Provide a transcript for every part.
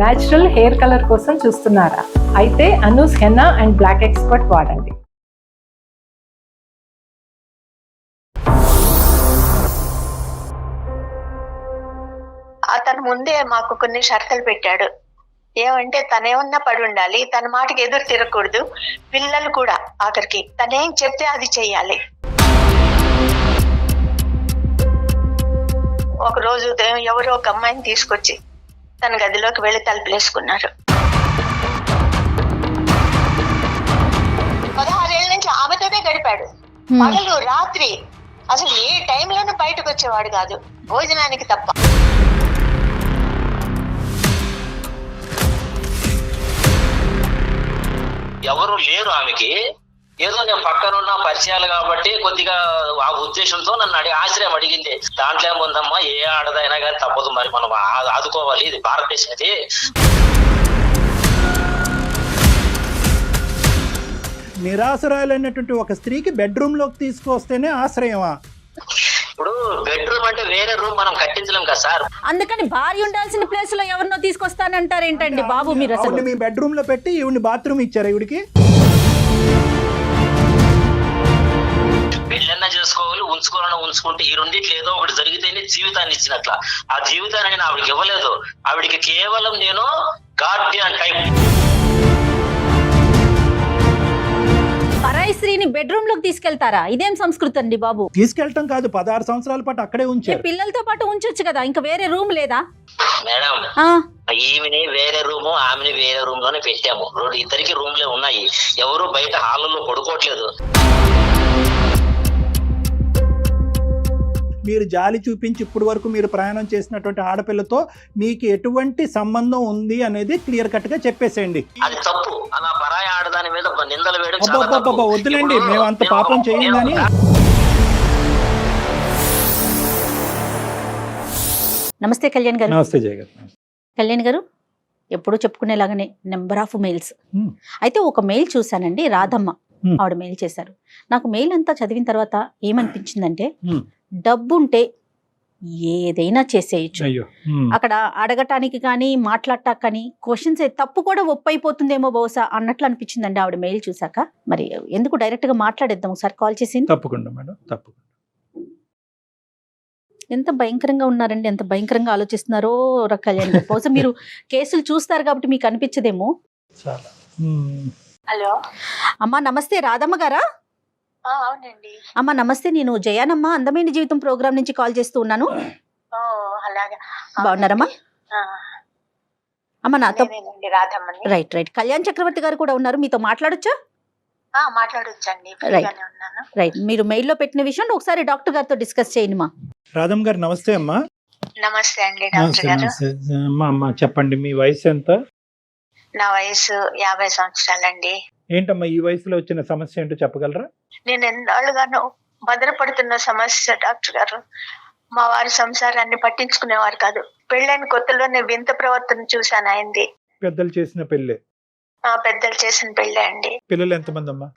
Natural hair colour కోసం చూస్తున్నారా? అయితే Anoo's henna and black expert వాడండి. అతను ముందే మాకు కొన్ని షరతులు పెట్టాడు. ఏమంటే తనేమన్నా పడి ఉండాలి తన మాటకి ఎదురు తిరగకూడదు పిల్లలు కూడా ఆఖరికి తనేం చెప్తే అది చెయ్యాలి. ఒక రోజు ఉదయం ఎవరో ఒక అమ్మాయిని తీసుకొచ్చి తన గదిలోకి వెళ్ళి తలుపులేసుకున్నారు. పదహారేళ్ళ నుంచి ఆమెతోనే గడిపాడు. పగలు రాత్రి. అసలు ఏ టైంలోనూ బయటకు వచ్చేవాడు కాదు. భోజనానికి తప్ప. ఎవరు లేరు ఆమెకి. ఏదో నేను పక్కన ఉన్న పరిచయాలు కాబట్టి కొద్దిగా ఆ ఉద్దేశంతో నన్ను అడిగి ఆశ్రయం అడిగింది. దాంట్లో ఏముందమ్మా? ఏ ఆడదైనా కానీ తప్పదు మరి మనం ఆదుకోవాలి. ఇది భారతదేశం ఇది నిరాశ్రయాలైనటువంటి ఒక స్త్రీకి బెడ్రూమ్లోకి తీసుకొస్తేనే ఆశ్రయమా? ఇప్పుడు బెడ్రూమ్ అంటే వేరే రూమ్ మనం కట్టించలేం కదా సార్. అందుకని భార్య ఉండాల్సిన ప్లేస్లో ఎవరినో తీసుకొస్తానంటారు ఏంటండి బాబు మీరు అసలు? మీ బెడ్రూమ్లో పెట్టి ఈవిడ్ని బాత్రూమ్ ఇచ్చారు ఈవిడికి? చేసుకోవాలి ఉంచుకోవాలన్నా ఉంచుకుంటే ఈ రెండిట్లో ఏదో ఒకటి జరిగితేనే జీవితాన్ని ఇచ్చినట్ల. ఆ జీవితాన్ని నేను ఆవిడకి ఇవ్వలేదు. ఆవిడకి కేవలం నేను గార్డియన్ టైప్ పరాయి స్త్రీని బెడ్రూమ్లోకి తీసుకెళ్తారా? ఇదేం సంస్కృతి అండి బాబు? తీసుకెళ్ళటం కాదు పదహారు సంవత్సరాల పాటు అక్కడే ఏ ఉంచారు. పిల్లలతో పాటు ఉంచొచ్చు కదా ఇంకా వేరే రూమ్ లేదా? మేడం ఆ. ఈమెని వేరే రూము ఆమెని వేరే రూమ్లోనే పెట్టాము. రెండు ఇద్దరికి రూమ్లే ఉన్నాయి. ఎవరు బయట హాల్లో పడుకోవట్లేదు. మీరు జాలి చూపించి ఇప్పటి వరకు మీరు ప్రయాణం చేసినటువంటి ఆడపిల్లతో మీకు ఎటువంటి సంబంధం ఉంది అనేది క్లియర్ కట్గా చెప్పేసేయండి అది తప్పు అలా పరాయి ఆడదాని మీద నిందలు వేయడం చాలా అబ్బబ్బబ్బబ్బ, తప్పు. వద్దులేండి, మేము అంత పాపం ఒక- చేయం నేను కానీ. నమస్తే కళ్యాణ్ గారు నమస్తే జయ గారు కళ్యాణ్ గారు ఎప్పుడూ చెప్పుకునేలాగానే నెంబర్ ఆఫ్ మెయిల్స్. అయితే ఒక మెయిల్ చూశానండి రాధమ్మ. ఆవిడ మెయిల్ చేశారు నాకు మెయిల్ అంతా చదివిన తర్వాత ఏమనిపించిందంటే. డబ్బుంటే ఏదైనా చేసేయచ్చు. అక్కడ అడగటానికి కానీ మాట్లాడటానికి కానీ క్వశ్చన్స్ తప్పు కూడా ఒప్పైపోతుందేమో బహుశా అన్నట్లు అనిపించిందండి ఆవిడ మెయిల్ చూసాక మరి ఎందుకు డైరెక్ట్గా మాట్లాడేద్దాం ఒకసారి కాల్ చేసి తప్పకుండా మేడం తప్పకుండా. ఎంత భయంకరంగా ఉన్నారండి ఎంత భయంకరంగా ఆలోచిస్తున్నారో కళ్యాణ్ గారు బహుశా మీరు కేసులు చూస్తారు కాబట్టి మీకు అనిపించదేమో. హలో. అమ్మా నమస్తే. రాధమ్మ గారా? అవునండి. అమ్మా నమస్తే. నేను జయానమ్మ అందమైన జీవితం ప్రోగ్రామ్ నుంచి కాల్ చేస్తూ ఉన్నాను. ఓ అలాగా. బాగున్నారమ్మా? ఆ, అమ్మ నాతో నేనేనండి రాధమ్మని. Right right. కళ్యాణ్ చక్రవర్తి గారు కూడా ఉన్నారు. మీతో మాట్లాడొచ్చా? ఆ, మాట్లాడొచ్చండి. ఫ్రీగానే ఉన్నాను. రైట్. మీరు మెయిల్లో పెట్టిన విషయం ఒకసారి డాక్టర్ గారితో డిస్కస్ చేయండి మా. రాధమ్ గారు నమస్తే అమ్మా. నమస్తే అండి డాక్టర్ గారు. అమ్మా అమ్మా చెప్పండి మీ వయసు ఎంత? నా వయసు యాభై సంవత్సరాలండి. ఏంటమ్మా ఈ వయసులో వచ్చిన సమస్య ఏంటో చెప్పగలరా? నేను ఎన్నాళ్ళుగానో భద్రపడుతున్న సమస్య డాక్టర్ గారు. మా వారి సంసారాన్ని పట్టించుకునేవారు కాదు. పెళ్ళైన కొత్తలోనే వింత ప్రవర్తన చూశాను అయింది పెద్దలు చేసిన పెళ్ళే? ఆ పెద్దలు చేసిన పెళ్ళే అండి. పిల్లలు ఎంతమంది అమ్మా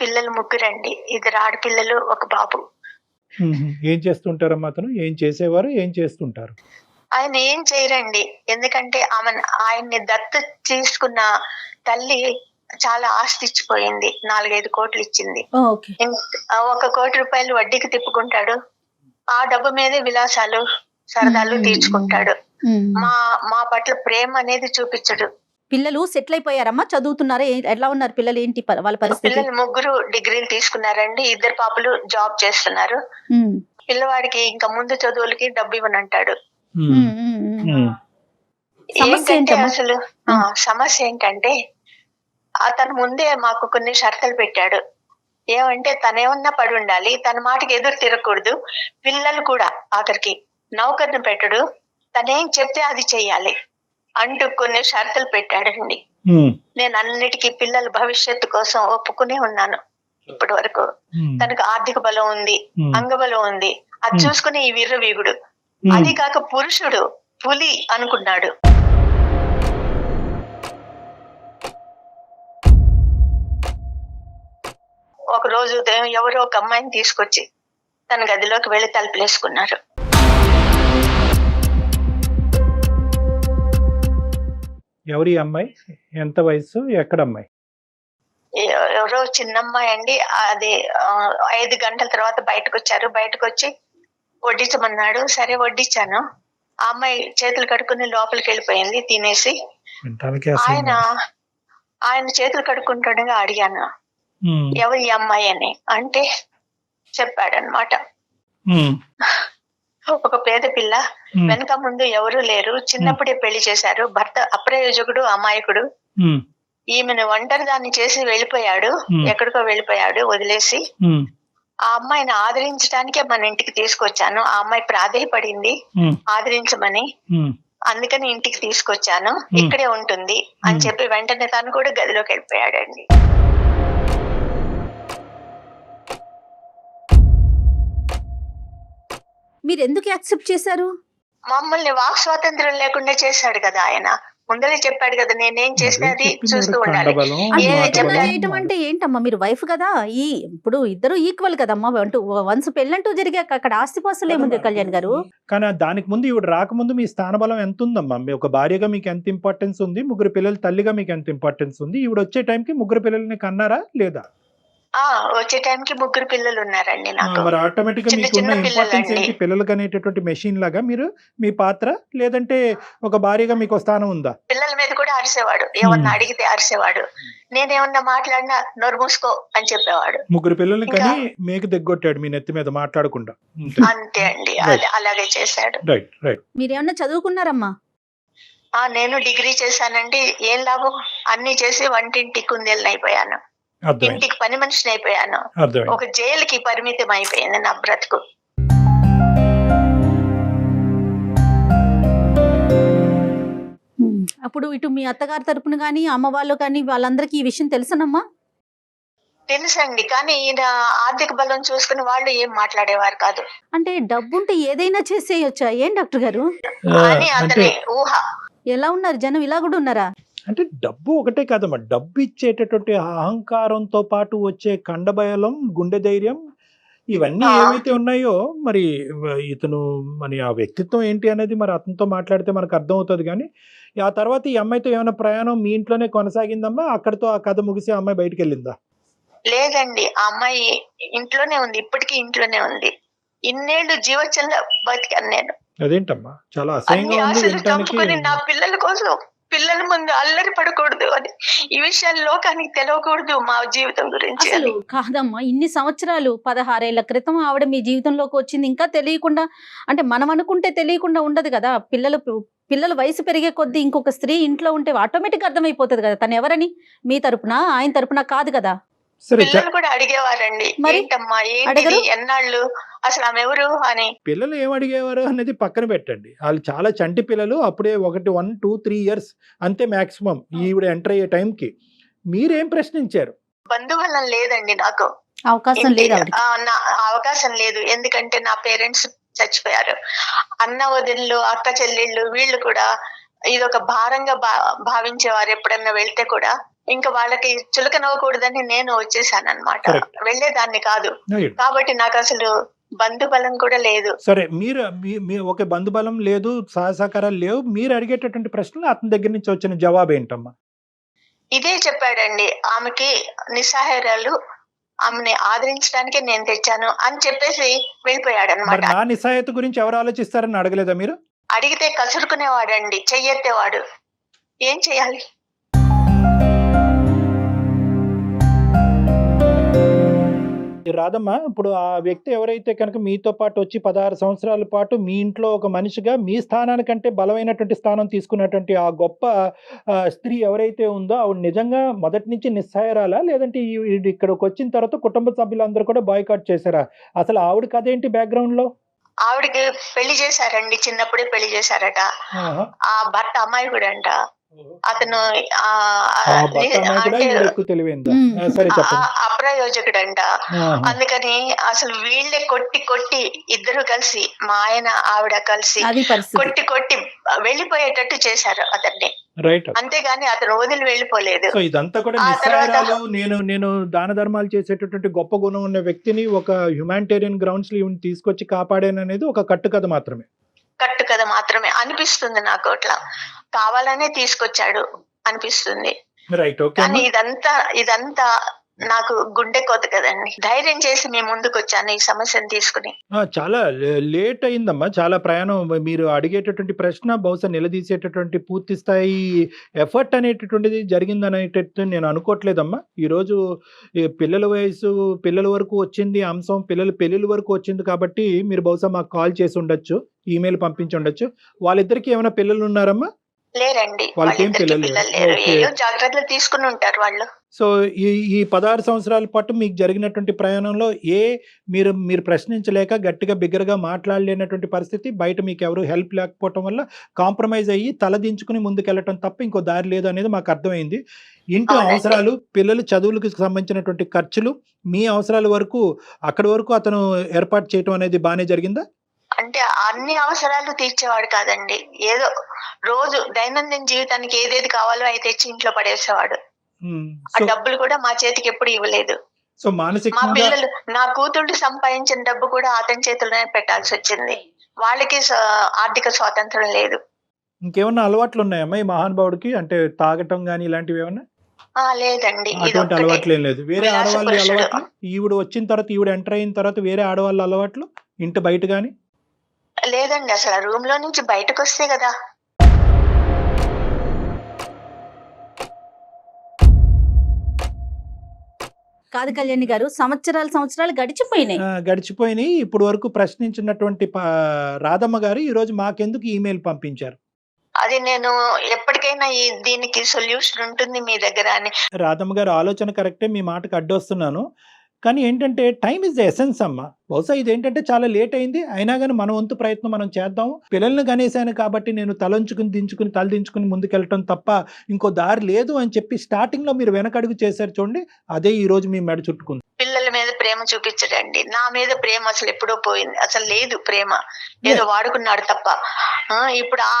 పిల్లలు ముగ్గురండి. ఇద్దరు ఆడపిల్లలు ఒక బాబు. ఏం చేస్తుంటారమ్మా అతను? ఏం చేసేవారు? ఏం చేస్తుంటారు? ఆయన ఏం చేయరండి. ఎందుకంటే ఆమె ఆయన్ని దత్తు తీసుకున్న తల్లి చాలా ఆస్తి ఇచ్చిపోయింది. నాలుగైదు కోట్లు ఇచ్చింది. ఒక కోటి రూపాయలు వడ్డీకి తిప్పుకుంటాడు. ఆ డబ్బు మీదే విలాసాలు సరదాలు. తీర్చుకుంటాడు. మా మా పట్ల ప్రేమ అనేది చూపించడు. పిల్లలు సెటిల్ అయిపోయారమ్మా చదువుతున్నారా ఎలా ఉన్నారు పిల్లలు? ఏంటి వాళ్ళ పరిస్థితి? పిల్లలు ముగ్గురు డిగ్రీలు తీసుకున్నారండి. ఇద్దరు పాపలు జాబ్ చేస్తున్నారు. పిల్లవాడికి ఇంకా ముందు చదువులకి డబ్బు ఇవ్వనంటాడు. ఏంటంటే ఏంటమ్మా? అసలు ఆ, సమస్య ఏంటంటే అతను ముందే మాకు కొన్ని షరతులు పెట్టాడు ఏమంటే తనేమన్నా పడి ఉండాలి తన మాటకి ఎదురు తిరగకూడదు పిల్లలు కూడా ఆఖరికి నౌకర్ని పెట్టడు తనేం చెప్తే అది చెయ్యాలి అంటూ కొన్ని షరతులు పెట్టాడండి. నేను అన్నిటికీ పిల్లల భవిష్యత్తు కోసం ఒప్పుకునే ఉన్నాను ఇప్పటి వరకు. తనకు ఆర్థిక బలం ఉంది. అంగబలం ఉంది అది. చూసుకుని ఈ ఉమ్. అది కాక పురుషుడు పులి అనుకున్నాడు ఒక రోజు ఉదయం ఎవరో ఒక అమ్మాయిని తీసుకొచ్చి తన గదిలోకి వెళ్ళి తలుపులేసుకున్నారు. ఎవరి అమ్మాయి? ఎంత వయసు ఎక్కడ అమ్మాయి? ఎవరో చిన్నమ్మాయి అండి. అది ఐదు గంటల తర్వాత బయటకు వచ్చారు బయటకు వచ్చి వడ్డించమన్నాడు. సరే వడ్డించాను. ఆ అమ్మాయి చేతులు కడుక్కుని లోపలికి వెళ్ళిపోయింది తినేసి ఆయన ఆయన చేతులు కడుక్కుంటుండగా అడిగాను. ఎవరు ఈ అమ్మాయి అని అంటే చెప్పాడనమాట. ఒక పేద పిల్ల వెనక ముందు ఎవరు లేరు. చిన్నప్పుడే పెళ్ళి చేశారు. భర్త అప్రయోజకుడు అమాయకుడు. ఈమెను ఒంటరి దాన్ని చేసి వెళ్ళిపోయాడు. Hmm. ఎక్కడికో వెళ్ళిపోయాడు వదిలేసి. ఆ అమ్మాయిని ఆదరించడానికే మన ఇంటికి తీసుకొచ్చాను. ఆ అమ్మాయి ప్రాధేయపడింది. ఆదరించమని. అందుకని ఇంటికి తీసుకొచ్చాను. ఇక్కడే ఉంటుంది అని Hmm. చెప్పి వెంటనే తను కూడా గదిలోకి వెళ్ళిపోయాడండి. మీరు ఎందుకు యాక్సెప్ట్ చేశారు? మమ్మల్ని వాక్ స్వాతంత్రం లేకుండా చేశాడు కదా ఆయన. ముందరే చెప్పాడు కదా నేనేం చేసినది చూస్తూ ఉండాలి. అంటే. చేయటం ఏంటమ్మా? మీరు వైఫ్ కదా? ఈ ఇప్పుడు ఇద్దరు ఈక్వల్ కదమ్మా? అంటూ వన్స్ పెళ్ళంటూ జరిగాక అక్కడ ఆస్తిపాస్తులు ఏముంది కళ్యాణ్ గారు? కానీ దానికి ముందు ఇవిడ రాకముందు మీ స్థానబలం ఎంత ఉందమ్మా మీ ఒక భార్యగా మీకు ఎంత ఇంపార్టెన్స్ ఉంది? ముగ్గురు పిల్లల తల్లిగా మీకు ఎంత ఇంపార్టెన్స్ ఉంది? ఈవిడ వచ్చే టైంకి ముగ్గురు పిల్లల్ని కన్నారా లేదా? వచ్చే టైంకి ముగ్గురు పిల్లలు ఉన్నారండి నాకు. మరి ఆటోమేటిక్గా చిన్న మీకు ఉన్న ఇంపార్టెన్స్. ఏంటి? పిల్లలకి అనేటటువంటి మెషిన్ లాగా మీరు మీ పాత్ర? లేదంటే ఒక భార్యగా మీకు స్థానం ఉందా? పిల్లల మీద కూడా అరిసేవాడు. ఏమన్నా Hmm. అడిగితే అరిసేవాడు. నేనేమన్నా మాట్లాడినా నోరు మూసుకో అని చెప్పేవాడు. ముగ్గురు పిల్లల్ని కానీ మేకు దిగ్గొట్టాడు మీ నెత్తి మీద మాట్లాడకుండా. అంతే. అండి. అలాగే చేశాడు. రైట్ రైట్ మీరేమన్నా చదువుకున్నారమ్మా? ఆ నేను డిగ్రీ చేశానండి. ఏం లాభం? అన్ని చేసి వంటింటి కుందేళ్ళని అయిపోయాను ఇంటికి పని మనిషిని అయిపోయాను. ఒక జైలుకి పరిమితం అయిపోయింది నా బ్రతుకు. అప్పుడు ఇటు మీ అత్తగారి తరపున కానీ అమ్మ వాళ్ళు కానీ వాళ్ళందరికీ ఈ విషయం తెలుసనమ్మా? తెలుసండి. కానీ ఈయన ఆర్థిక బలం చూసుకుని వాళ్ళు ఏం మాట్లాడేవారు కాదు. అంటే డబ్బుంటే ఏదైనా చేసేయొచ్చా? ఏం డాక్టర్ గారు? అని అతని ఊహ. ఎలా ఉన్నారు? జనం ఇలా కూడా ఉన్నారా? అంటే డబ్బు ఒకటే కాదమ్మా. డబ్బు ఇచ్చేటటువంటి అహంకారంతో పాటు వచ్చే కండబయలం గుండె ధైర్యం ఇవన్నీ. ఏవైతే ఉన్నాయో మరి ఇతను మరి ఆ వ్యక్తిత్వం ఏంటి అనేది మరి అతనితో మాట్లాడితే మనకు అర్థం అవుతుంది కానీ ఆ తర్వాత ఈ అమ్మాయితో ఏమైనా ప్రయాణం మీ ఇంట్లోనే కొనసాగిందమ్మా? అక్కడితో ఆ కథ ముగిసి ఆ అమ్మాయి బయటికి వెళ్ళిందా? లేదండి. ఆ అమ్మాయి ఇంట్లోనే ఉంది. ఇప్పటికీ ఇంట్లోనే ఉంది. ఇన్నేళ్ళు జీవచంలో బతికాను నేను. అదేంటమ్మా? చాలా అసహ్యంగా ఉంది నా పిల్లల కోసం పిల్లల ముందు అల్లరి పడకూడదు అని. ఈ విషయాలు లోకానికి తెలియకూడదు మా జీవితం గురించి అసలు కాదమ్మా ఇన్ని సంవత్సరాలు పదహారేళ్ళ క్రితం ఆవిడ మీ జీవితంలోకి వచ్చింది. ఇంకా తెలియకుండా అంటే మనం అనుకుంటే తెలియకుండా ఉండదు కదా. పిల్లలు పిల్లలు వయసు పెరిగే కొద్దీ ఇంకొక స్త్రీ ఇంట్లో ఉంటే ఆటోమేటిక్ అర్థమైపోతుంది కదా. తను ఎవరని? మీ తరపున? ఆయన తరపున? కాదు కదా. పిల్లలు కూడా అడిగేవారండి. మరి? ఏంటమ్మా? అడగరు? ఎన్నాళ్ళు? అసలు ఆమె ఎవరు అని. పిల్లలు ఏం అడిగేవారు అనేది పక్కన పెట్టండి. వాళ్ళు చాలా చంటి పిల్లలు అప్పుడే ఒకటి వన్ టూ త్రీ ఇయర్స్ అంతే మాక్సిమం ఈవిడ ఎంటర్ అయ్యే టైంకి. మీరేం ప్రశ్నించారు? బంధువలం లేదండి నాకు. అవకాశం లేదు నా అవకాశం లేదు. ఎందుకంటే నా పేరెంట్స్ చచ్చిపోయారు. అన్న వదిళ్ళు అక్క చెల్లెళ్ళు వీళ్ళు కూడా ఇది ఒక భారంగా భావించేవారు ఎప్పుడన్నా వెళ్తే కూడా ఇంకా వాళ్ళకి చులకనవ్వకూడదని నేను వచ్చేసాను అనమాట. వెళ్ళేదాన్ని కాదు. కాబట్టి నాకు అసలు బంధు బలం కూడా లేదు. సరే మీరు ఒక బంధుబలం లేదు సహసహకారాలు లేవు. మీరు అడిగేటటువంటి ప్రశ్నలు అతని దగ్గర నుంచి వచ్చిన జవాబు ఏంటమ్మా ఇదే చెప్పాడండి. ఆమెకి నిస్సహాయాలు ఆమెని ఆదరించడానికే నేను తెచ్చాను అని చెప్పేసి వెళ్ళిపోయాడు అనమాట నా నిస్సాయత గురించి ఎవరు ఆలోచిస్తారని అడగలేదా మీరు? అడిగితే కసురుకునేవాడండి చెయ్యెత్తేవాడు. ఏం చేయాలి రాదమ్మా ఇప్పుడు ఆ వ్యక్తి ఎవరైతే కనుక మీతో పాటు వచ్చి పదహారు సంవత్సరాల పాటు మీ ఇంట్లో ఒక మనిషిగా మీ స్థానానికంటే బలమైనటువంటి స్థానం తీసుకున్నటువంటి ఆ గొప్ప స్త్రీ ఎవరైతే ఉందో ఆవిడ నిజంగా మొదటి నుంచి నిస్సహాయరాలా? లేదంటే ఇక్కడికి వచ్చిన తర్వాత కుటుంబ సభ్యులందరూ కూడా బాయ్కాట్ చేశారా? అసలు ఆవిడ కథ ఏంటి బ్యాక్గ్రౌండ్లో ఆవిడకి పెళ్ళి చేశారండి చిన్నప్పుడే పెళ్ళి చేశారట. ఆ భర్త అమ్మాయి కూడా అంట. అతను అప్రయోజకుడంట. అందుకని అసలు వీళ్ళే కొట్టి కొట్టి ఇద్దరు కలిసి మా ఆయన ఆవిడ కలిసి కొట్టి కొట్టి వెళ్ళిపోయేటట్టు చేశారు అతన్ని. రైట్. అంతేగాని అతను వదిలి వెళ్ళిపోలేదు. సో ఇదంతా కూడా నిస్సారాలు నేను నేను దాన ధర్మాలు చేసేటటువంటి గొప్ప గుణం ఉన్న వ్యక్తిని ఒక హ్యుమానిటేరియన్ గ్రౌండ్స్ తీసుకొచ్చి కాపాడాను అనేది ఒక కట్టు కథ మాత్రమే. కట్టు కదా మాత్రమే అనిపిస్తుంది నాకు అట్లా. కావాలనే తీసుకొచ్చాడు అనిపిస్తుంది. రైట్ ఓకే కానీ ఇదంతా ఇదంతా నాకు గుండె కోత కదండి. ధైర్యం చేసి మేము ముందుకు వచ్చాను ఈ సమస్యను తీసుకుని. చాలా లేట్ అయిందమ్మా. చాలా ప్రయాణం. మీరు అడిగేటటువంటి ప్రశ్న బహుశా నిలదీసేటటువంటి పూర్తి స్థాయి ఎఫర్ట్ అనేటటువంటిది జరిగిందనేటట్టు నేను అనుకోవట్లేదమ్మా. ఈరోజు పిల్లల వయసు పిల్లల వరకు వచ్చింది అంశం పిల్లల పెళ్ళిళ్ళ వరకు వచ్చింది కాబట్టి మీరు బహుశా మాకు కాల్ చేసి ఉండొచ్చు ఈమెయిల్ పంపించి ఉండొచ్చు. వాళ్ళిద్దరికి ఏమైనా పిల్లలు ఉన్నారమ్మా? లేరండి. వాళ్ళకేం పిల్లలు లేరు. ఏయో జాగ్రత్తలు తీసుకుని ఉంటారు వాళ్ళు. సో ఈ ఈ పదహారు సంవత్సరాల పాటు మీకు జరిగినటువంటి ప్రయాణంలో ఏ మీరు మీరు ప్రశ్నించలేక గట్టిగా బిగ్గరగా మాట్లాడలేనటువంటి పరిస్థితి బయట మీకు ఎవరు హెల్ప్ లేకపోవటం వల్ల కాంప్రమైజ్ అయ్యి తలదించుకుని ముందుకెళ్ళటం తప్ప ఇంకో దారి లేదు అనేది మాకు అర్థమైంది. ఇంటి. అవసరాలు పిల్లల చదువులకు సంబంధించినటువంటి ఖర్చులు మీ అవసరాల వరకు అక్కడి వరకు అతను ఏర్పాటు చేయటం అనేది బాగానే జరిగిందా? అంటే అన్ని అవసరాలు తీర్చేవాడు కాదండి. ఏదో రోజు దైనందిన జీవితానికి ఏదేది కావాలో అయితే తెచ్చి ఇంట్లో పడేసేవాడు. ఆ డబ్బులు కూడా మా చేతికి ఎప్పుడు ఇవ్వలేదు. సో మా పిల్లలు నా కూతుళ్ళు సంపాదించిన డబ్బు కూడా అతని చేతుల్లోనే పెట్టాల్సి వచ్చింది. వాళ్ళకి ఆర్థిక స్వాతంత్రం లేదు. ఇంకేమన్నా అలవాట్లు ఉన్నాయమ్మా ఈ మహానుభావుడికి? అంటే తాగటం కానీ ఇలాంటివి ఏమన్నా? లేదండి. అటువంటి అలవాట్లు లేదు. వేరే ఆడవాళ్ళ. అలవాట్లు? ఈవిడ వచ్చిన తర్వాత ఈవిడ ఎంటర్ అయిన తర్వాత వేరే ఆడవాళ్ళ అలవాట్లు? ఇంటి బయట కానీ లేదండి అసలు రూమ్లో నుంచి బయటకు వస్తే కదా. కాదు కళ్యాణి గారు సంవత్సరాలు సంవత్సరాలు గడిచిపోయినాయి. గడిచిపోయినాయి. ఇప్పుడు వరకు ప్రశ్నించినటువంటి రాధమ్మ గారు ఈ రోజు మాకెందుకు ఈమెయిల్ పంపించారు? అది నేను ఎప్పటికైనా దీనికి సొల్యూషన్ ఉంటుంది మీ దగ్గర అని. రాధమ్మ గారు ఆలోచన కరెక్టే మీ మాటకు అడ్డొస్తున్నాను. కానీ ఏంటంటే టైం ఇస్ ద ఎసెన్స్ అమ్మ. బహుశా ఇది ఏంటంటే చాలా లేట్ అయింది. అయినా కానీ మన వంతు ప్రయత్నం మనం చేద్దాం పిల్లల్ని కనేసాను కాబట్టి నేను తలంచుకుని దించుకుని తల దించుకుని ముందుకెళ్ళటం తప్ప ఇంకో దారి లేదు అని చెప్పి స్టార్టింగ్లో మీరు వెనకడుగు చేశారు చూడండి. అదే ఈ రోజు మీ మెడ చుట్టుకుంది. పిల్లల మీద ప్రేమ చూపించడండి. నా మీద ప్రేమ అసలు ఎప్పుడో పోయింది. అసలు లేదు ప్రేమ. ఏదో వాడుకున్నాడు తప్ప. ఇప్పుడు ఆ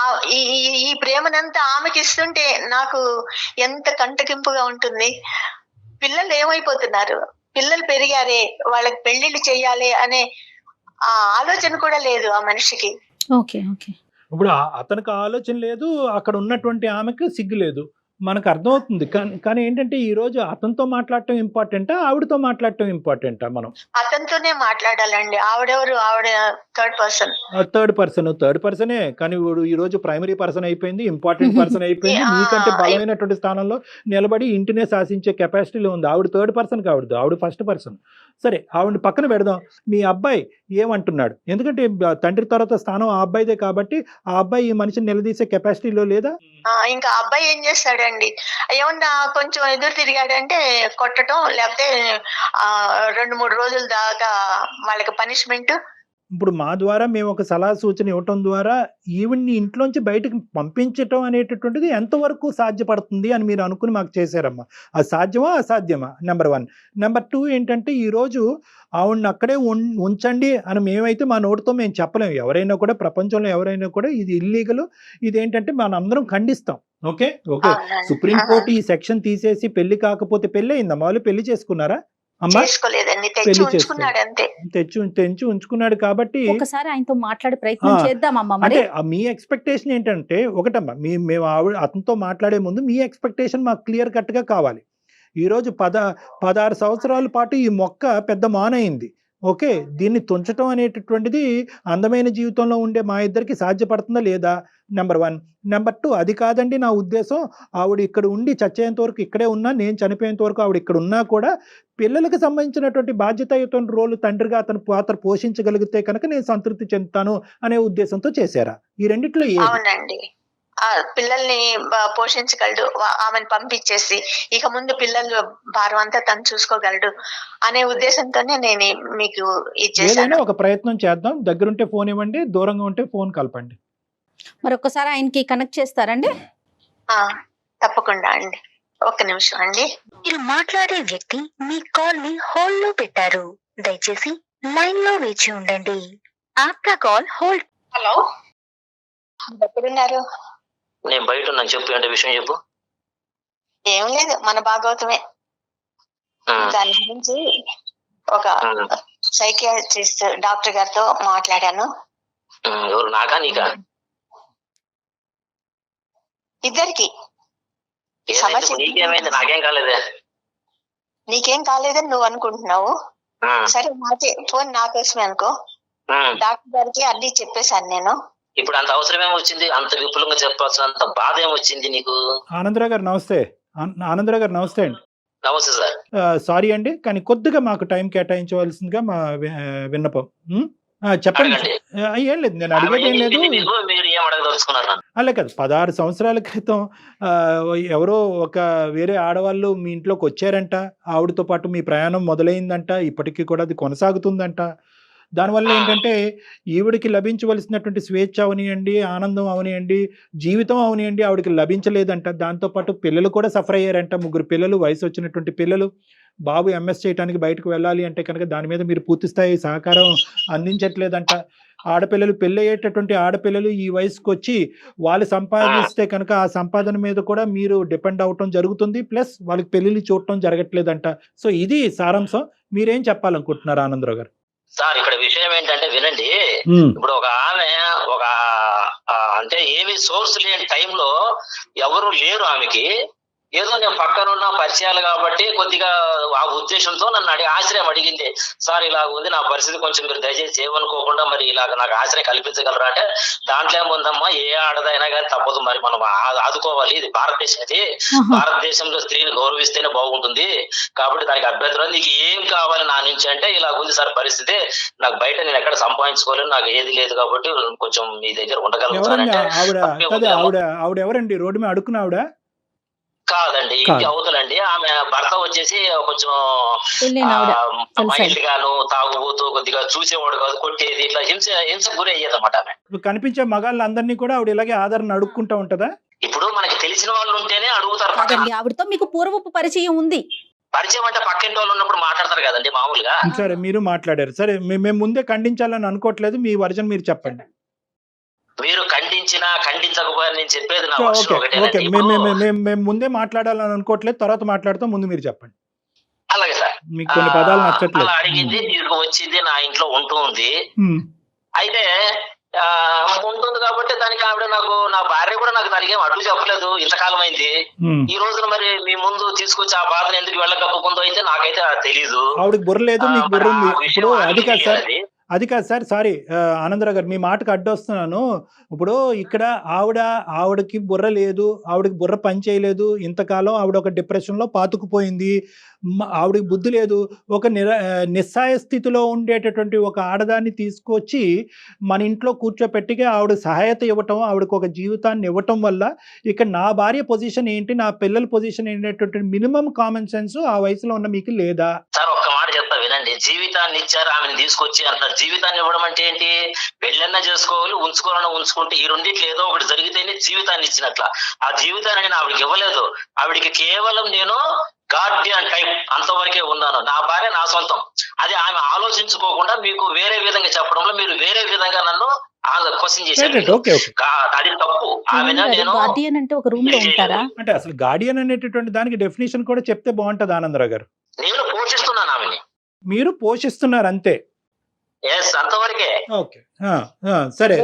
ఈ ప్రేమనంతా ఆమెకి ఇస్తుంటే నాకు ఎంత కంటకింపుగా ఉంటుంది. పిల్లలు ఏమైపోతున్నారు? పిల్లలు పెరిగారే వాళ్ళకి పెళ్ళిళ్ళు చెయ్యాలి అనే ఆ ఆలోచన కూడా లేదు ఆ మనిషికి. Okay okay. ఇప్పుడు అతనికి ఆలోచన లేదు అక్కడ ఉన్నటువంటి ఆమెకు సిగ్గు లేదు. మనకు అర్థమవుతుంది. కానీ కానీ ఏంటంటే ఈ రోజు అతనితో మాట్లాడటం ఇంపార్టెంటా ఆవిడతో మాట్లాడటం ఇంపార్టెంటా మనం? అతనితోనే మాట్లాడాలండి. ఆవిడెవరు? ఆవిడ third person third person third పర్సనే కానీ ఈ రోజు ప్రైమరీ పర్సన్ అయిపోయింది ఇంపార్టెంట్ పర్సన్ అయిపోయింది. మీకంటే బలమైనటువంటి స్థానంలో నిలబడి ఇంటినే శాసించే కెపాసిటీలో ఉంది. ఆవిడ థర్డ్ పర్సన్ కావడదు ఆవిడ ఫస్ట్ పర్సన్ సరే ఆవిడ పక్కన పెడదాం. మీ అబ్బాయి ఏమంటున్నాడు? ఎందుకంటే తండ్రి తర్వాత స్థానం ఆ అబ్బాయిదే కాబట్టి ఆ అబ్బాయి ఈ మనిషిని నిలదీసే కెపాసిటీలో లేదా? ఇంకా అబ్బాయి ఏం చేస్తాడండి? ఏమన్నా కొంచెం ఎదురు తిరిగాడంటే కొట్టడం లేకపోతే ఆ రెండు మూడు రోజుల దాకా వాళ్ళకి పనిష్మెంట్ ఇప్పుడు మా ద్వారా మేము ఒక సలహా సూచన ఇవ్వటం ద్వారా ఈవిడ్ని ఇంట్లోంచి బయటకు పంపించటం అనేటటువంటిది ఎంతవరకు సాధ్యపడుతుంది అని మీరు అనుకుని మాకు చేశారమ్మా. అది సాధ్యమా? అసాధ్యమా? నెంబర్ వన్ నెంబర్ టూ ఏంటంటే ఈరోజు ఆవిడని అక్కడే ఉంచండి అని మేమైతే మా నోటితో మేము చెప్పలేము ఎవరైనా కూడా ప్రపంచంలో ఎవరైనా కూడా ఇది ఇల్లీగల్ ఇది ఏంటంటే మనం అందరం ఖండిస్తాం ఓకే ఓకే సుప్రీంకోర్టు ఈ సెక్షన్ తీసేసి పెళ్ళి కాకపోతే పెళ్ళి అయిందమ్మా వాళ్ళు పెళ్ళి చేసుకున్నారా? చేసుకోలేదండి తెచ్చి ఉంచుకున్నాడు అంతే తెచ్చి తెంచి ఉంచుకున్నాడు కాబట్టి ఒకసారి ఆయనతో మాట్లాడే ప్రయత్నం మరి. అంటే ఆ మీ ఎక్స్పెక్టేషన్ ఏంటంటే ఒకటమ్మా మీ మేము ఆవిడ అతనితో మాట్లాడే ముందు మీ ఎక్స్పెక్టేషన్ మాకు క్లియర్ కట్గా కావాలి. ఈరోజు పద పదహారు సంవత్సరాల పాటు ఈ మొక్క పెద్ద మానైంది ఓకే దీన్ని తుంచటం అనేటటువంటిది అందమైన జీవితంలో ఉండే మా ఇద్దరికి సాధ్యపడుతుందా లేదా? నెంబర్ వన్ నెంబర్ టూ అది కాదండి నా ఉద్దేశం. ఆవిడ ఇక్కడ ఉండి చచ్చేంత వరకు ఇక్కడే ఉన్నా నేను చనిపోయేంత వరకు ఆవిడ ఇక్కడ ఉన్నా కూడా పిల్లలకు సంబంధించినటువంటి బాధ్యతాయుత రోలు తండ్రిగా అతను పాత్ర పోషించగలిగితే కనుక నేను సంతృప్తి చెందుతాను అనే ఉద్దేశంతో చేశారా? ఈ రెండిట్లో ఏ అవునండి. ఆ పిల్లల్ని పోషించగలడు ఆమెను పంపించేసి ఇక ముందు పిల్లలు భారం అంతా తను చూసుకోగలడు అనే ఉద్దేశంతోనే నేను మీకు చేశాను. ఒక ప్రయత్నం చేద్దాం. దగ్గరుంటే ఫోన్ ఇవ్వండి దూరంగా ఉంటే ఫోన్ కలపండి. మరి ఒక్కసారి ఆయనకి కనెక్ట్ చేస్తారండి? ఆ, తప్పకుండా అండి. ఒక్క నిమిషం అండి. మీరు మాట్లాడే వ్యక్తి మీ కాల్ని హోల్డ్లో పెట్టారు. దయచేసి లైన్లో వేచి ఉండండి. ఆప్కా కాల్ హోల్డ్. హలో. ఎక్కడున్నారు? నేను బయట ఉన్నాను. చెప్పు ఏంటో విషయం చెప్పు. ఏం లేదు మన భాగవతమే. దాని గురించి ఒక సైకియాట్రిస్ట్ డాక్టర్ గారితో మాట్లాడాను. ఎవరు నాకా నీకా? ఇద్దరికి. నీకేమైంది? నాకేం కాలేదే? నీకేం కాలేదని నువ్వు అనుకుంటున్నావు? సరే నాకే ఫోన్ నా కోసమే అనుకో. డాక్టర్ గారికి అన్ని చెప్పేశాను నేను. ఇప్పుడు అంత అవసరం వచ్చింది? అంత విపులంగా చెప్పాల్సినంత బాధ ఏమొచ్చింది నీకు? ఆనందరావు గారు నమస్తే. ఆన- ఆనందరావు గారు నమస్తే అండి. నమస్తే సార్. సారీ అండి కానీ కొద్దిగా మాకు టైం కేటాయించవలసిందిగా మా విన్నపం. చెప్పండి. ఏం లేదు నేను అడిగేది ఏం లేదు. అలా కాదు పదహారు సంవత్సరాల క్రితం ఎవరో ఒక వేరే ఆడవాళ్ళు మీ ఇంట్లోకి వచ్చారంట. ఆవిడతో పాటు మీ ప్రయాణం మొదలైందంట. ఇప్పటికీ కూడా అది కొనసాగుతుందంట. దానివల్ల ఏంటంటే ఈవిడికి లభించవలసినటువంటి స్వేచ్ఛ అవనియండి ఆనందం అవనియండి జీవితం అవనియండి ఆవిడకి లభించలేదంట. దాంతోపాటు పిల్లలు కూడా సఫర్ అయ్యారంట. ముగ్గురు పిల్లలు వయసు వచ్చినటువంటి పిల్లలు. బాబు ఎంఎస్ చేయడానికి బయటకు వెళ్ళాలి అంటే కనుక దాని మీద మీరు పూర్తి స్థాయి సహకారం అందించట్లేదంట. ఆడపిల్లలు పెళ్ళయ్యేటటువంటి ఆడపిల్లలు ఈ వయసుకు వచ్చి వాళ్ళు సంపాదిస్తే కనుక ఆ సంపాదన మీద కూడా మీరు డిపెండ్ అవటం జరుగుతుంది. ప్లస్ వాళ్ళకి పెళ్ళిళ్ళు చూడటం జరగట్లేదంట. సో ఇది సారాంశం. మీరేం చెప్పాలనుకుంటున్నారు ఆనందరావు గారు? సార్ ఇక్కడ విషయం ఏంటంటే వినండి. ఇప్పుడు ఒక ఆమె ఒక అంటే ఏమి సోర్స్ లేని టైంలో ఎవరు లేరు ఆమెకి. ఏదో నేను పక్కన ఉన్న పరిచయాలు కాబట్టి కొద్దిగా ఆ ఉద్దేశంతో నన్ను అడిగి ఆశ్రయం అడిగింది. సార్ ఇలా ఉంది నా పరిస్థితి కొంచెం మీరు దయచేసి ఏమనుకోకుండా మరి ఇలాగ నాకు ఆశ్రయం కల్పించగలరా? అంటే దాంట్లో ఏముందమ్మా ఏ ఆడదైనా కానీ తప్పదు మరి మనం ఆదుకోవాలి ఇది భారతదేశం ఇది భారతదేశంలో స్త్రీని గౌరవిస్తేనే బాగుంటుంది. కాబట్టి దానికి అభ్యంతరం నీకు ఏం కావాలి నా నుంచి? అంటే ఇలా ఉంది సార్ పరిస్థితి నాకు బయట నేను ఎక్కడ సంపాదించుకోలేను నాకు ఏది లేదు కాబట్టి కొంచెం మీ దగ్గర ఉండగలుగుతాను. ఎవరండి అంటే ఆవిడ ఎవరండి? రోడ్డు మీద అడుక్కున్న ఆవిడ? కాదండి కాదు. ఇంటి అవతలండి. ఆమె భర్త వచ్చేసి కొంచెం. మైల్డ్ గాను తాగుబోతూ కొద్దిగా చూసేవాడు కాదు కొట్టేది ఇట్లా హింస హింస గురి అయ్యేది అనమాట ఆమె. ఇప్పుడు కనిపించే మగాళ్ళందరినీ కూడా ఆవిడ ఇలాగే ఆదరణ అడుక్కుంటా ఉంటదా? ఇప్పుడు మనకి తెలిసిన వాళ్ళు ఉంటేనే అడుగుతారు ఆవిడతో మీకు పూర్వపు పరిచయం ఉంది. పరిచయం అంటే పక్కింటి వాళ్ళు ఉన్నప్పుడు మాట్లాడతారు కదండి మామూలుగా. సరే మీరు మాట్లాడారు. సరే మేము ముందే ఖండించాలని అనుకోవట్లేదు మీ వర్జన్ మీరు చెప్పండి. మీరు ఖండించినా ఖండించకపోయినా నేను చెప్పేది నా ఓకే మేము ముందే మాట్లాడాలని అనుకోవట్లేదు తర్వాత మాట్లాడుతాం ముందు మీరు చెప్పండి. అలాగే సార్. మీకు కొన్ని పదాలు నచ్చట్లేదు. అలా అడిగింది తీసుకు వచ్చింది నా ఇంట్లో ఉంటూ ఉంది. ఉమ్, అయితే ఉంటుంది కాబట్టి దానికి ఆవిడ నాకు నా భార్య కూడా నాకు దానికి ఏం అడ్డు చెప్పలేదు ఇంతకాలం అయింది. ఈ రోజున మరి మీ ముందు తీసుకొచ్చి ఆ బాధను ఎందుకు వెళ్ళకపోతుందో అయితే నాకైతే తెలీదు. ఆవిడకి బుర్ర లేదు మీకు బుర్ర ఉంది. ఇప్పుడు అది కాదు సార్. అది కాదు సార్ సారీ ఆనందరావు గారు మీ మాటకు అడ్డొస్తున్నాను. ఇప్పుడు ఇక్కడ ఆవిడ ఆవిడకి బుర్ర లేదు ఆవిడకి బుర్ర పని చేయలేదు ఇంతకాలం ఆవిడ ఒక డిప్రెషన్లో పాతుకుపోయింది. ఆవిడకి బుద్ధి లేదు. ఒక నిర నిస్సాయ స్థితిలో ఉండేటటువంటి ఒక ఆడదాన్ని తీసుకొచ్చి మన ఇంట్లో కూర్చోపెట్టిగా ఆవిడ సహాయత ఇవ్వటం ఆవిడకు ఒక జీవితాన్ని ఇవ్వటం వల్ల ఇక్కడ నా భార్య పొజిషన్ ఏంటి నా పిల్లల పొజిషన్ ఏంటంటే మినిమం కామన్ సెన్స్ ఆ వయసులో ఉన్న మీకు లేదా? సార్ ఒక్క మాట చెప్తా వినండి. జీవితాన్ని ఇచ్చారు ఆమెను తీసుకొచ్చి అంటారు జీవితాన్ని ఇవ్వడం అంటే ఏంటి? పెళ్ళన్న చేసుకోవాలి ఉంచుకోవాలన్నా ఉంచుకుంటే ఈ రెండిట్లో ఏదో ఒకటి జరిగితేనే జీవితాన్ని ఇచ్చినట్ల. ఆ జీవితాన్ని నేను ఆవిడకి ఇవ్వలేదు. ఆవిడకి కేవలం నేను గార్డియన్ టైప్ అంతవరకే ఉన్నాను నా భార్య నా సొంతం. అది ఆమె ఆలోచించుకోకుండా మీకు వేరే విధంగా చెప్పడంలో మీరు వేరే విధంగా నన్ను క్వశ్చన్ చేశారు. అది తప్పు. గార్డియన్ అంటే ఒక రూమ్లో ఉంటారా? అంటే అసలు గార్డియన్ అనేటటువంటి దానికి డెఫినేషన్ కూడా చెప్తే బాగుంటది ఆనందరావు గారు. నేను పోషిస్తున్నాను ఆమెని. మీరు పోషిస్తున్నారు అంతే. ఎస్ అంతవరకే. ఓకే సరే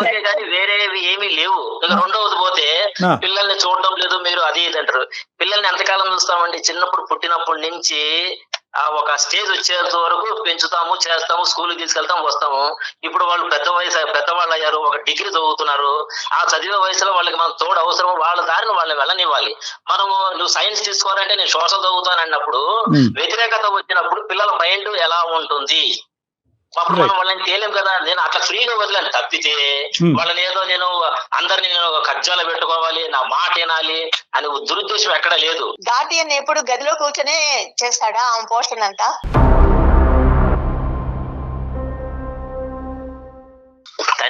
సరే కానీ వేరేవి ఏమీ లేవు. ఇక రెండవది పోతే. పిల్లల్ని చూడడం లేదు మీరు అది ఇది అంటారు. పిల్లల్ని ఎంతకాలం చూస్తామండి? చిన్నప్పుడు పుట్టినప్పటి నుంచి ఆ ఒక స్టేజ్ వచ్చేంత వరకు పెంచుతాము చేస్తాము స్కూల్ తీసుకెళ్తాం వస్తాము. ఇప్పుడు వాళ్ళు పెద్ద వయసు పెద్దవాళ్ళు అయ్యారు ఒక డిగ్రీ చదువుతున్నారు. ఆ చదివే వయసులో వాళ్ళకి మనం తోడు అవసరం వాళ్ళ దారిని వాళ్ళని వెళ్ళనివ్వాలి. మనము నువ్వు సైన్స్ తీసుకోవాలంటే నేను సోషల్ చదువుతాను అన్నప్పుడు. వ్యతిరేకత వచ్చినప్పుడు పిల్లల మైండ్ ఎలా ఉంటుంది? పాపం మనం వాళ్ళని తేలేం కదా నేను అట్లా ఫ్రీగా వదిలేను. తప్పితే Hmm. వాళ్ళని ఏదో నేను అందరిని నేను కజ్జాలో పెట్టుకోవాలి నా మాట వినాలి అనే దురుద్దేశం ఎక్కడ లేదు. గార్డియన్ ఎప్పుడు గదిలో కూర్చొనే చేస్తాడా? ఆమె పోషణ అంతా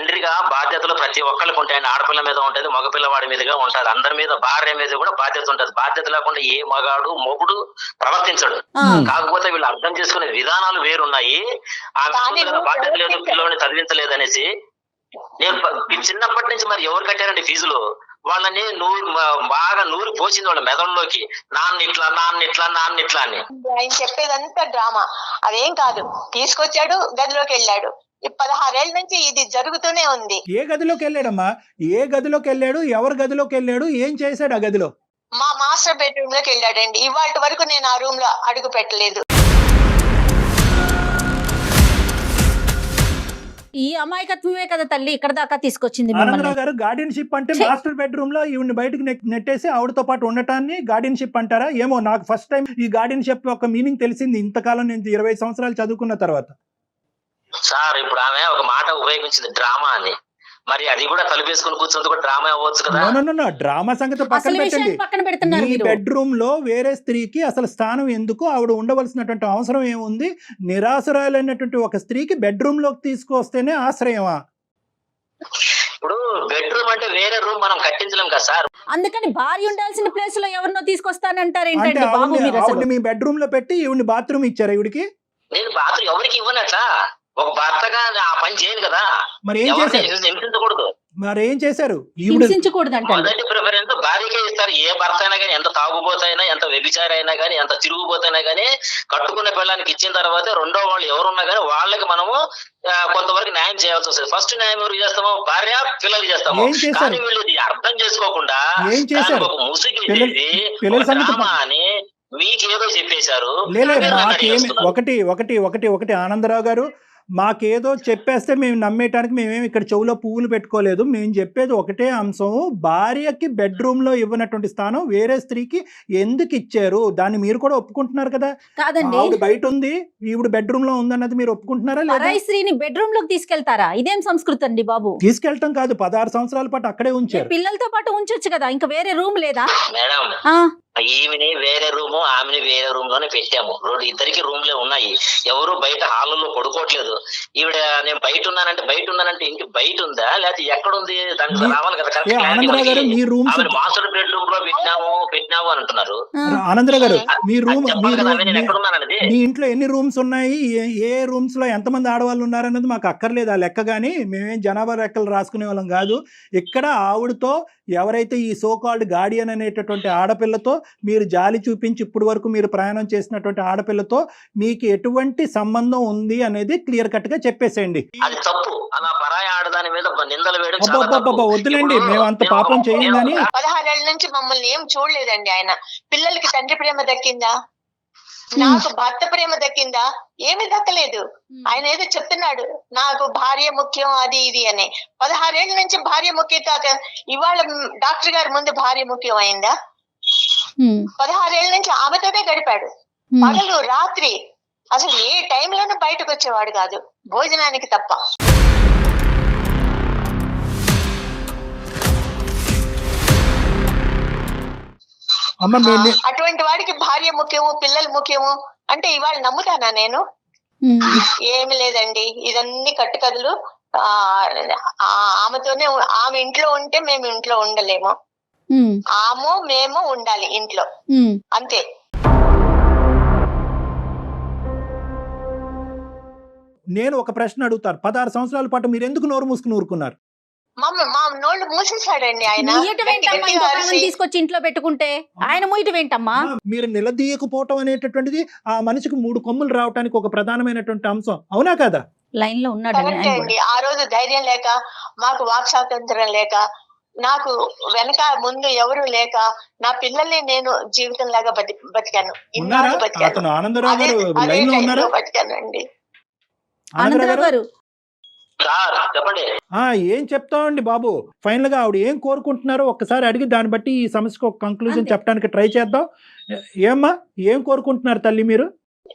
తండ్రిగా బాధ్యతలు ప్రతి ఒక్కరికి ఉంటాయండి ఆడపిల్ల మీద ఉంటది మగపిల్లవాడి మీదుగా ఉంటది. అందరి మీద భార్య మీద కూడా బాధ్యత ఉంటది. బాధ్యత లేకుండా ఏ మగాడు మొగుడు ప్రవర్తించడు. కాకపోతే వీళ్ళు అర్థం చేసుకునే విధానాలు వేరున్నాయి. ఆమె బాధ్యత లేదు పిల్లల్ని చదివించలేదు అనేసి నేను చిన్నప్పటి నుంచి మరి ఎవరు కట్టారండి ఫీజులు? వాళ్ళని నూరు బాగా నూరు పోసింది వాళ్ళ మెదడులోకి. నాన్న ఇట్లా నాన్న ఇట్లా నాన్న ఇట్లా అని. ఆయన చెప్పేదంతా డ్రామా. అదేం కాదు. తీసుకొచ్చాడు గదిలోకి వెళ్ళాడు. పదహారేళ్ళ నుంచి ఇది జరుగుతూనే ఉంది. ఏ గదిలోకి వెళ్ళాడమ్మా? ఏ గదిలోకి వెళ్ళాడు? ఎవరి గదిలోకి వెళ్ళాడు? ఏం చేశాడు ఆ గదిలో? మా మాస్టర్ బెడ్రూమ్లోకి వెళ్ళాడండి. ఇవాళ వరకు నేను ఆ రూమ్లో అడుగు పెట్టలేదు. ఈ అమాయకత్వమే కదా తల్లి ఇక్కడ దాకా తీసుకొచ్చింది ఆనందరావు గారు గార్డియన్షిప్ అంటే ఛీ! మాస్టర్ బెడ్రూమ్లో ఈవిని బయటకు నెట్- నెట్టేసి ఆవిడతో పాటు ఉండటాన్ని గార్డియన్షిప్ అంటారా? ఏమో నాకు ఫస్ట్ టైం ఈ గార్డియన్షిప్ యొక్క మీనింగ్ తెలిసింది ఇంతకాలం నేను ఇరవై సంవత్సరాలు చదువుకున్న తర్వాత. సార్ ఇప్పుడు ఆమె ఒక మాట ఉపయోగించింది డ్రామా అని. మరి అది కూడా తలుపేసుకుని కూర్చుంది కూడా డ్రామా అవ్వచ్చు కదా. డ్రామా సంగతి పక్కన పెట్టండి. విషయాన్ని పక్కన పెడుతున్నారు మీ బెడ్రూమ్లో వేరే స్త్రీకి అసలు స్థానం ఎందుకు? ఆవిడ ఉండవలసినటువంటి అవసరం ఏముంది? నిరాశ్రయాలైనటువంటి ఒక స్త్రీకి బెడ్రూమ్లోకి తీసుకొస్తేనే ఆశ్రయమా? ఇప్పుడు బెడ్రూమ్ అంటే వేరే రూమ్ మనం కట్టించలేం కదా సార్? అందుకని భార్య ఉండాల్సిన ప్లేస్లో ఎవరినో తీసుకొస్తానంటారు అంటే ఏంటండి బాబు ఆవిడ్ని మీరు అసలు? ఆవిడ్ని మీ బెడ్రూమ్లో పెట్టి ఈవిని బాత్రూమ్ ఇచ్చారు ఈవిడికి? నేను బాత్రూమ్ ఎవరికి ఇవ్వనట్లా ఒక భర్తగా ఆ పని చేయను కదా. మరి ఏం చేశారు? హింసించకూడదు. మరి ఏం చేశారు? ఈవిడ హింసించకూడదంటండి. మొదటి ప్రిఫరెన్స్ భార్యకే ఇస్తారు. ఏ భర్త అయినా కానీ ఎంత తాగుబోతైనా ఎంత వ్యభిచారి అయినా కానీ ఎంత తిరుగుబోతైనా కానీ కట్టుకున్న పిల్లానికి ఇచ్చిన తర్వాత రెండో వాళ్ళు ఎవరున్నా కానీ వాళ్ళకి మనము కొంతవరకు న్యాయం చేయాల్సి వస్తుంది. ఫస్ట్ న్యాయం ఎవరు చేస్తాము? భార్య పిల్లలు చేస్తాము? కానీ వీళ్ళు ఇది అర్థం చేసుకోకుండా ఏం చేశారు? దానికి ఒక ముసుగు అని మీకేదో చెప్పేశారు. ఒకటి ఒకటి ఒకటి ఒకటి ఆనందరావు గారు మాకేదో చెప్పేస్తే మేము నమ్మేయటానికి మేమేమి ఇక్కడ చెవులో పువ్వులు పెట్టుకోలేదు. మేము చెప్పేది ఒకటే అంశం భార్యకి బెడ్రూమ్లో ఇవ్వనటువంటి స్థానం వేరే స్త్రీకి ఎందుకు ఇచ్చారు? దాన్ని మీరు కూడా ఒప్పుకుంటున్నారు కదా? కాదండి. ఆవిడ బయట ఉంది. ఈవిడ బెడ్రూమ్లో ఉందన్నది మీరు ఒప్పుకుంటున్నారా లేదా? స్త్రీని బెడ్రూమ్లోకి తీసుకెళ్తారా? ఇదేం సంస్కృతి అండి బాబు? తీసుకెళ్ళటం కాదు. పదహారు సంవత్సరాల పాటు అక్కడే ఉంచారు. పిల్లలతో పాటు ఉంచొచ్చు కదా? ఇంకా వేరే రూమ్ లేదా? మేడం. ఆ. ఈమెని వేరే రూము ఆమెని వేరే రూమ్లోనే పెట్టాము. రెండు ఇద్దరికి రూమ్ లే ఉన్నాయి. ఎవరు బయట హాల్లో పడుకోవట్లేదు. ఈవిడ నేను బయట ఉన్నానంటే బయట ఉన్నానంటే ఇంటి బయట ఉందా? లేకపోతే ఎక్కడ ఉంది దానికి మీ- రావాలి కదా కరెక్ట్ మాస్టర్ బెడ్రూమ్లో పెట్టినాము పెట్టినాము అని అంటున్నారు గారు మీ రూమ్ మీ చెప్పాలి కదా రూమ్ నేను మీ- ఎక్కడ ఉన్నాననేది. మీ ఇంట్లో ఎన్ని రూమ్స్ ఉన్నాయి? ఏ- ఏ రూమ్స్లో ఎంతమంది ఆడవాళ్ళు ఉన్నారన్నది మాకు అక్కర్లేదు. ఆ లెక్క కానీ మేమేం జనాభా లెక్కలు రాసుకునే వాళ్ళం కాదు. ఇక్కడ ఆవిడతో ఎవరైతే ఈ సో కాల్డ్ గార్డియన్ అనేటటువంటి ఆడపిల్లతో మీరు జాలి చూపించి ఇప్పటి వరకు మీరు ప్రయాణం చేసినటువంటి ఆడపిల్లతో మీకు ఎటువంటి సంబంధం ఉంది అనేది క్లియర్ కట్గా చెప్పేసేయండి. వద్దులేండి, మేము అంత పాపం ఒక- చేయం నేను గాని. ఒక- పదహారేళ్ళ నుంచి మమ్మల్ని ఏం చూడలేదండి ఆయన పిల్లలకి తండ్రి ప్రేమ దక్కిందా నాకు భర్త ప్రేమ దక్కిందా? ఏమీ దక్కలేదు. ఆయన ఏదో చెప్తున్నాడు నాకు భార్య ముఖ్యం అది ఇది అని. పదహారేళ్ళ నుంచి భార్య ముఖ్యం కాక ఇవాళ డాక్టర్ గారి ముందు భార్య ముఖ్యం అయిందా? పదహారేళ్ళ నుంచి ఆమెతోనే గడిపాడు. పగలు రాత్రి. అసలు ఏ టైంలోనూ బయటకు వచ్చేవాడు కాదు. భోజనానికి తప్ప. అటువంటి వాడికి భార్య ముఖ్యము పిల్లలు ముఖ్యము అంటే ఇవాళ నమ్ముతానా నేను. ఏమి లేదండి. ఇదన్నీ కట్టుకథలు. ఆ ఆ, ఆమెతోనే ఆమె ఇంట్లో ఉంటే మేము ఇంట్లో ఉండలేము. ఆమె మేము ఉండాలి ఇంట్లో. అంతే. నేను ఒక ప్రశ్న అడుగుతాను. పదహారు సంవత్సరాల పాటు మీరు ఎందుకు నోరు మూసుకుని ఊరుకున్నారు మూసేశాడండి ఆయన. తీసుకొచ్చి ఇంట్లో పెట్టుకుంటే ఆయన ముయ్యటం ఏంటమ్మా? అమ్మా, మీరు నిలదీయకపోవటం అనేటటువంటిది ఆ మనిషికి మూడు కొమ్ములు రావటానికి ఒక ప్రధానమైనటువంటి అంశం. అవునా కదా? లైన్లో కూడా. ఆ రోజు ధైర్యం లేక మాకు వాక్ స్వాతంత్రం లేక నాకు వెనక ముందు ఎవరు లేక నా పిల్లల్ని నేను జీవితం లాగా బతి బతికాను. బతికాను బతికాను. అండి ఆనందరావు గారు సార్ చెప్పండి. ఆ, ఏం చెప్తామండి బాబు? ఫైనల్గా ఆవిడ ఏం కోరుకుంటున్నారో ఒక్కసారి అడిగి దాన్ని బట్టి ఈ సమస్యకు ఒక కంక్లూజన్. చెప్పడానికి ట్రై చేద్దాం. ఏమ్మా ఏం కోరుకుంటున్నారు తల్లి మీరు?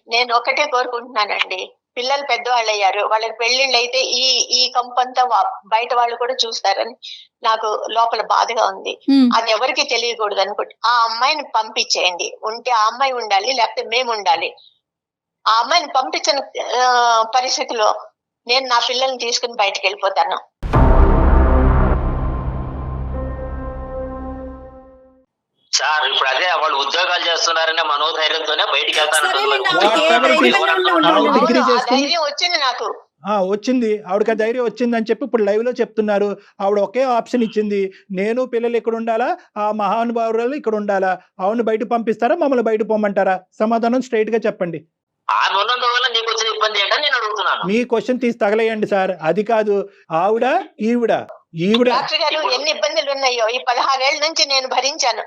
నేను ఒకటే కోరుకుంటున్నానండి. పిల్లలు పెద్దవాళ్ళు అయ్యారు వాళ్ళకి పెళ్ళిళ్ళు అయితే ఈ ఈ కంపంతా బయట వాళ్ళు కూడా చూస్తారని నాకు లోపల బాధగా ఉంది. అది ఎవరికి తెలియకూడదు అనుకుంటే ఆ అమ్మాయిని పంపించేయండి. ఉంటే ఆ అమ్మాయి ఉండాలి లేకపోతే మేము ఉండాలి ఆ అమ్మాయిని పంపించిన పరిస్థితిలో నేను నా పిల్లల్ని తీసుకుని బయటకు వెళ్ళిపోతాను. సార్ ఇప్పుడు అదే వాళ్ళు ఉద్యోగాలు చేస్తున్నారనే మనోధైర్యంతోనే బయటికి ధైర్యం వచ్చింది నాకు. ఆ వచ్చింది. ఆవిడకి ఆ ధైర్యం వచ్చింది అని చెప్పి ఇప్పుడు లైవ్లో చెప్తున్నారు. ఆవిడ ఒకే ఆప్షన్ ఇచ్చింది. నేను పిల్లలు ఇక్కడ ఉండాలా? ఆ మహానుభావురాలు ఇక్కడ ఉండాలా? ఆవిడని బయట పంపిస్తారా? మమ్మల్ని బయట పొమ్మంటారా? సమాధానం స్ట్రైట్గా చెప్పండి. ఆమె ఉన్నందువల్ల నీకు వచ్చిన ఇబ్బంది ఏంటని నేను అడుగుతున్నాను. మీ క్వశ్చన్ తీసి తగలేయండి సార్. అది కాదు ఆవిడ ఈవిడ ఈవిడ. డాక్టర్ గారు ఎన్ని ఇబ్బందులు ఉన్నాయో ఈ పదహారేళ్ళ నుంచి నేను భరించాను.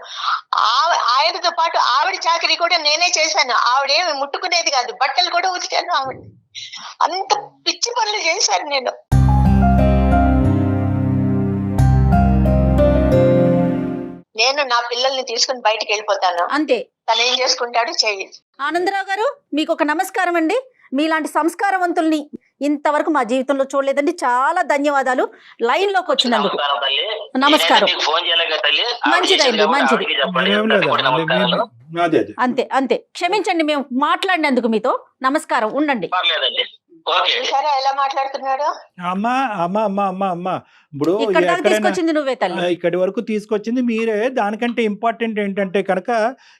ఆ- ఆయనతో పాటు ఆవిడ చాకరీ కూడా నేనే చేశాను. ఆవిడేమి ముట్టుకునేది కాదు బట్టలు కూడా ఉతికాను ఆవిడ. అంత పిచ్చి పనులు చేశాను నేను. నేను నా పిల్లల్ని తీసుకుని బయటికి వెళ్ళిపోతాను. అంతే. తను ఏం చేసుకుంటాడు చెయ్యి. ఆనందరావు గారు మీకు ఒక నమస్కారం అండి. మీలాంటి సంస్కారవంతుల్ని ఇంతవరకు మా జీవితంలో చూడలేదండి. చాలా ధన్యవాదాలు. లైన్లోకి వచ్చినందుకు. నమస్కారం మంచిదండి, మంచిది. అంతే అంతే. క్షమించండి మేము మాట్లాడినందుకు మీతో నమస్కారం. ఉండండి. చూసారా ఎలా మాట్లాడుతున్నాడు? అమ్మ అమ్మ అమ్మ అమ్మ అమ్మ. ఇప్పుడు ఇక్కడ దాకా ఎక్కడైనా తీసుకొచ్చింది నువ్వే తల్లి. ఆ, ఇక్కడి వరకు తీసుకొచ్చింది మీరే. దానికంటే ఇంపార్టెంట్ ఏంటంటే కనుక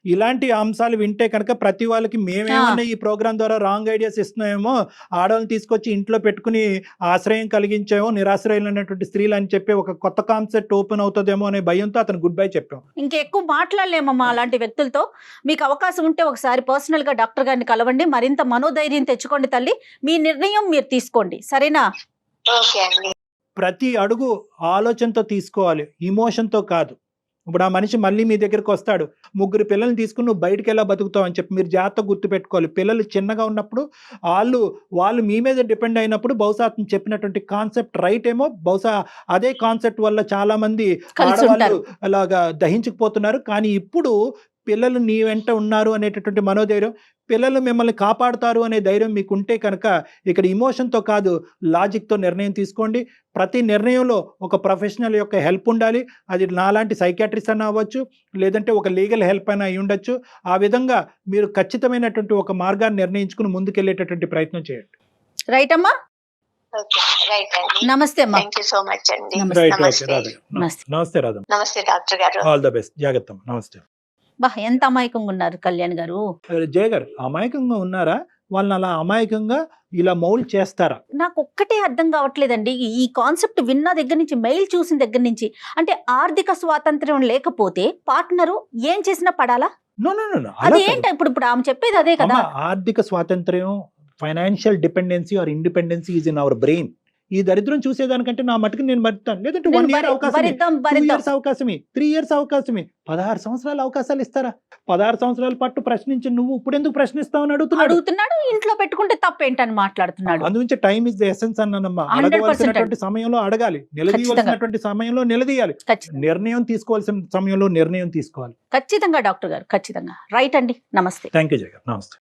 ఇలాంటి అంశాలు వింటే కనుక ప్రతి వాళ్ళకి మేమేమన్నా ఈ ప్రోగ్రామ్ ద్వారా రాంగ్ ఐడియాస్ ఇస్తున్నామేమో ఆడవాళ్ళని తీసుకొచ్చి ఇంట్లో పెట్టుకుని ఆశ్రయం కలిగించామో నిరాశ్రయులైనటువంటి స్త్రీలు అని చెప్పి ఒక కొత్త కాన్సెప్ట్ ఓపెన్ అవుతుందేమో అనే భయంతో అతను గుడ్ బై చెప్పాం. ఇంకెక్కువ మాట్లాడలేమమ్మా అలాంటి వ్యక్తులతో. మీకు అవకాశం ఉంటే ఒకసారి పర్సనల్గా డాక్టర్ గారిని కలవండి. మరింత మనోధైర్యం తెచ్చుకోండి తల్లి. మీ నిర్ణయం మీరు తీసుకోండి. సరేనా? ప్రతి అడుగు ఆలోచనతో తీసుకోవాలి. ఇమోషన్తో కాదు. ఇప్పుడు ఆ మనిషి మళ్ళీ మీ దగ్గరికి వస్తాడు. ముగ్గురు పిల్లల్ని తీసుకుని నువ్వు బయటికి ఎలా బతుకుతావు అని చెప్పి మీరు జాగ్రత్తగా గుర్తుపెట్టుకోవాలి. పిల్లలు చిన్నగా ఉన్నప్పుడు వాళ్ళు వాళ్ళు మీ మీద డిపెండ్ అయినప్పుడు బహుశా అతను చెప్పినటువంటి కాన్సెప్ట్ రైట్ ఏమో. బహుశా అదే కాన్సెప్ట్ వల్ల చాలా మంది కలిసి ఆడవాళ్ళు అలాగా దహించుకుపోతున్నారు. కానీ ఇప్పుడు పిల్లలు నీ వెంట ఉన్నారు అనేటటువంటి మనోధైర్యం పిల్లలు మిమ్మల్ని కాపాడుతారు అనే ధైర్యం మీకు ఉంటే కనుక ఇక్కడ ఇమోషన్తో కాదు లాజిక్తో నిర్ణయం తీసుకోండి. ప్రతి నిర్ణయంలో ఒక ప్రొఫెషనల్ యొక్క హెల్ప్ ఉండాలి. అది నాలాంటి సైకాట్రిస్ట్ అన్న అవ్వచ్చు లేదంటే ఒక లీగల్ హెల్ప్ అయినా అయి ఉండొచ్చు. ఆ విధంగా మీరు ఖచ్చితమైనటువంటి ఒక మార్గాన్ని నిర్ణయించుకుని ముందుకెళ్ళేటటువంటి ప్రయత్నం చేయండి. రైట్ అమ్మా? ఓకే రైట్ అండి నమస్తే అమ్మా. థ్యాంక్ యూ సో మచ్ అండి. నమస్తే. నమస్తే. డాక్టర్ గారు. ఆల్ ద బెస్ట్ జాగ్రత్త నమస్తే. బా ఎంత అమాయకంగా ఉన్నారు కళ్యాణ్ గారు? జయ గారు అమాయకంగా ఉన్నారా? వాళ్ళని అలా అమాయకంగా ఇలా మౌల్డ్ చేస్తారా? నాకు ఒక్కటే అర్థం కావట్లేదండి. ఈ కాన్సెప్ట్ విన్న దగ్గర నుంచి మెయిల్ చూసిన దగ్గర నుంచి అంటే ఆర్థిక స్వాతంత్ర్యం లేకపోతే పార్ట్నరు ఏం చేసినా పడాలా? నో నో నో అది ఏంటి ఇప్పుడు ఇప్పుడు ఆమె చెప్పేది అదే కదా. ఆర్థిక స్వాతంత్ర్యం financial dependency or independency is in our brain. ఈ దరిద్రం చూసేదానికంటే నా మటుకు నేను మరుతాను లేదంటే వన్ ఇయర్ అవకాశం టూ ఇయర్స్ అవకాశమే త్రీ ఇయర్స్ అవకాశమే పదహారు సంవత్సరాల అవకాశాలు ఇస్తారా? పదహారు సంవత్సరాల పాటు ప్రశ్నించి నువ్వు ఇప్పుడు ఎందుకు ప్రశ్నిస్తావు అని అడుగుతున్నాడు? అడుగుతున్నాడు ఇంట్లో పెట్టుకుంటే తప్పేంటని మాట్లాడుతున్నాడు. అందుగురించి టైం ఇస్ ద ఎసెన్స్ అన్నమ్మా 100% అడగవలసినటువంటి సమయంలో అడగాలి. నిలదీయవలసినటువంటి సమయంలో నిలదీయాలి. నిర్ణయం తీసుకోవాల్సిన సమయంలో నిర్ణయం తీసుకోవాలి. ఖచ్చితంగా డాక్టర్ గారు ఖచ్చితంగా. రైట్ అండి నమస్తే. థ్యాంక్ యూ జగన్ నమస్తే